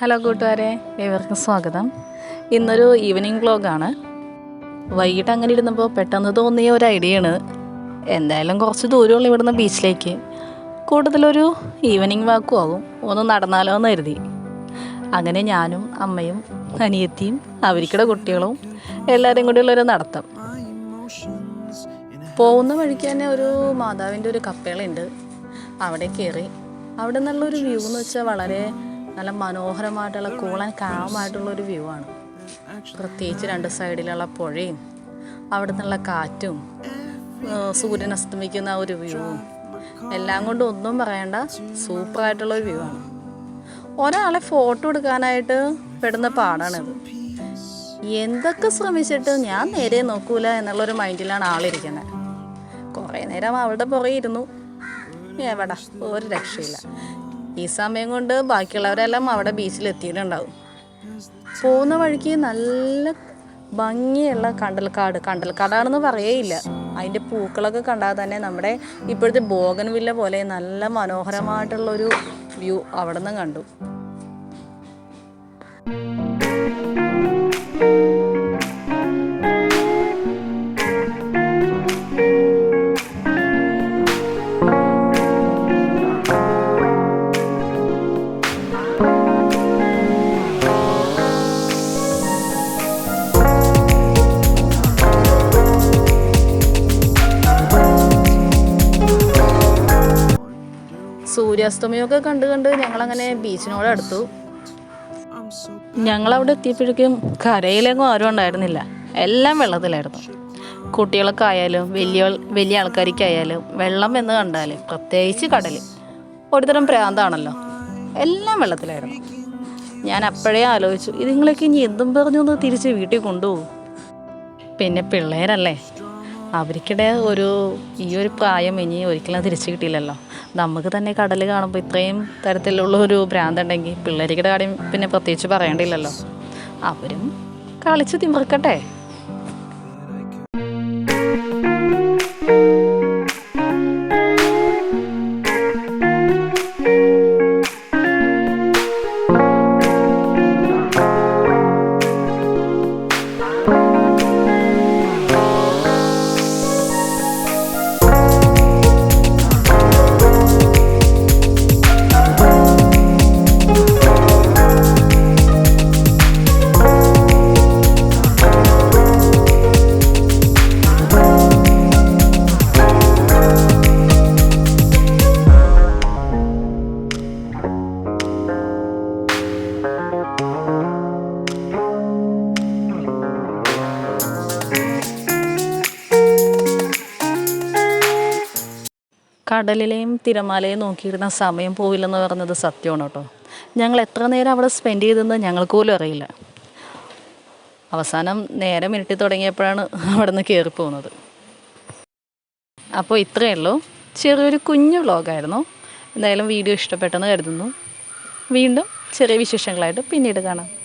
Hello കൂട്ടുകാരെ ഏവർക്കും സ്വാഗതം. ഇന്നൊരു ഈവനിങ് വ്ളോഗാണ്. വൈകിട്ട് അങ്ങനെ ഇരുന്നപ്പോൾ പെട്ടെന്ന് തോന്നിയ ഒരു ഐഡിയയാണ്. എന്തായാലും കുറച്ച് ദൂരമുള്ള ഇവിടുന്ന് ബീച്ചിലേക്ക്. കൂടുതലൊരു ഈവനിങ് വാക്കും ആകും ഒന്ന് നടന്നാലോ എന്ന് കരുതി. അങ്ങനെ ഞാനും അമ്മയും അനിയത്തിയും അവർക്കിടെ കുട്ടികളും എല്ലാവരും കൂടിയുള്ളൊരു നടത്തം. പോകുന്ന വഴിക്ക് തന്നെ ഒരു മാതാവിന്റെ ഒരു കപ്പേളുണ്ട് അവിടെ കയറി. അവിടെ നിന്നുള്ളൊരു വ്യൂ എന്ന് വെച്ചാൽ വളരെ നല്ല മനോഹരമായിട്ടുള്ള കൂളൻ കാമായിട്ടുള്ള ഒരു വ്യൂ ആണ്. പ്രത്യേകിച്ച് രണ്ട് സൈഡിലുള്ള പുഴയും അവിടെ നിന്നുള്ള കാറ്റും സൂര്യൻ അസ്തമിക്കുന്ന ഒരു വ്യൂവും എല്ലാം കൊണ്ടും ഒന്നും പറയണ്ട സൂപ്പറായിട്ടുള്ള ഒരു വ്യൂ ആണ്. ഒരാളെ ഫോട്ടോ എടുക്കാനായിട്ട് പെടുന്ന പാടാണിത് എന്തൊക്കെ ശ്രമിച്ചിട്ട് ഞാൻ നേരെ നോക്കൂല എന്നുള്ളൊരു മൈൻഡിലാണ് ആളിരിക്കുന്നത് കുറേ നേരം അവളുടെ പുറകെ ഇരുന്നു. എവിടെ? ഒരു രക്ഷയില്ല. ഈ സമയം കൊണ്ട് ബാക്കിയുള്ളവരെല്ലാം അവിടെ ബീച്ചിൽ എത്തിയിട്ടുണ്ടാവും പോകുന്ന വഴിക്ക് നല്ല ഭംഗിയുള്ള കണ്ടൽക്കാട്. കണ്ടൽക്കാടാണെന്ന് പറയേയില്ല. അതിന്റെ പൂക്കളൊക്കെ കണ്ടാൽ തന്നെ നമ്മുടെ ഇപ്പോഴത്തെ ബോഗൻവില്ല പോലെ നല്ല മനോഹരമായിട്ടുള്ളൊരു വ്യൂ അവിടെ നിന്ന് കണ്ടു. സൂര്യാസ്തമയമൊക്കെ കണ്ട് കണ്ട് ഞങ്ങളങ്ങനെ ബീച്ചിനോട് അടുത്തു. ഞങ്ങളവിടെ എത്തിയപ്പോഴേക്കും കരയിലെങ്ങും ആരും ഉണ്ടായിരുന്നില്ല. എല്ലാം വെള്ളത്തിലായിരുന്നു. കുട്ടികളൊക്കെ ആയാലും വലിയ വലിയ ആൾക്കാർക്കായാലും വെള്ളം എന്ന് കണ്ടാൽ പ്രത്യേകിച്ച് കടൽ ഒരുതരം പ്രാന്താണല്ലോ. എല്ലാം വെള്ളത്തിലായിരുന്നു. ഞാൻ അപ്പോഴേ ആലോചിച്ചു ഇതിങ്ങളൊക്കെ ഇനി എന്തും പറഞ്ഞു ഒന്ന് തിരിച്ച് വീട്ടിൽ കൊണ്ടുപോകും. പിന്നെ പിള്ളേരല്ലേ അവർക്കിടെ ഒരു ഈ ഒരു പ്രായം ഇനി ഒരിക്കലും തിരിച്ചു കിട്ടിയില്ലല്ലോ. നമുക്ക് തന്നെ കടൽ കാണുമ്പോൾ ഇത്രയും തരത്തിലുള്ള ഒരു ഭ്രാന്തുണ്ടെങ്കിൽ പിള്ളേരുടെ കാര്യം പിന്നെ പ്രത്യേകിച്ച് പറയേണ്ടില്ലല്ലോ. അവരും കളിച്ച് തിമിർക്കട്ടെ. കടലിലെയും തിരമാലയും നോക്കിയിരുന്ന സമയം പോയില്ലെന്ന് പറഞ്ഞത് സത്യമാണ് കേട്ടോ. ഞങ്ങൾ എത്ര നേരം അവിടെ സ്പെൻഡ് ചെയ്തെന്ന് ഞങ്ങൾക്ക് പോലും അറിയില്ല. അവസാനം നേരം ഇരുട്ടി തുടങ്ങിയപ്പോഴാണ് അവിടെ നിന്ന് കയറി പോകുന്നത്. അപ്പോൾ ഇത്രയേ ഉള്ളൂ. ചെറിയൊരു കുഞ്ഞു വ്ളോഗായിരുന്നു എന്തായാലും വീഡിയോ ഇഷ്ടപ്പെട്ടെന്ന് കരുതുന്നു. വീണ്ടും ചെറിയ വിശേഷങ്ങളായിട്ട് പിന്നീട് കാണാം.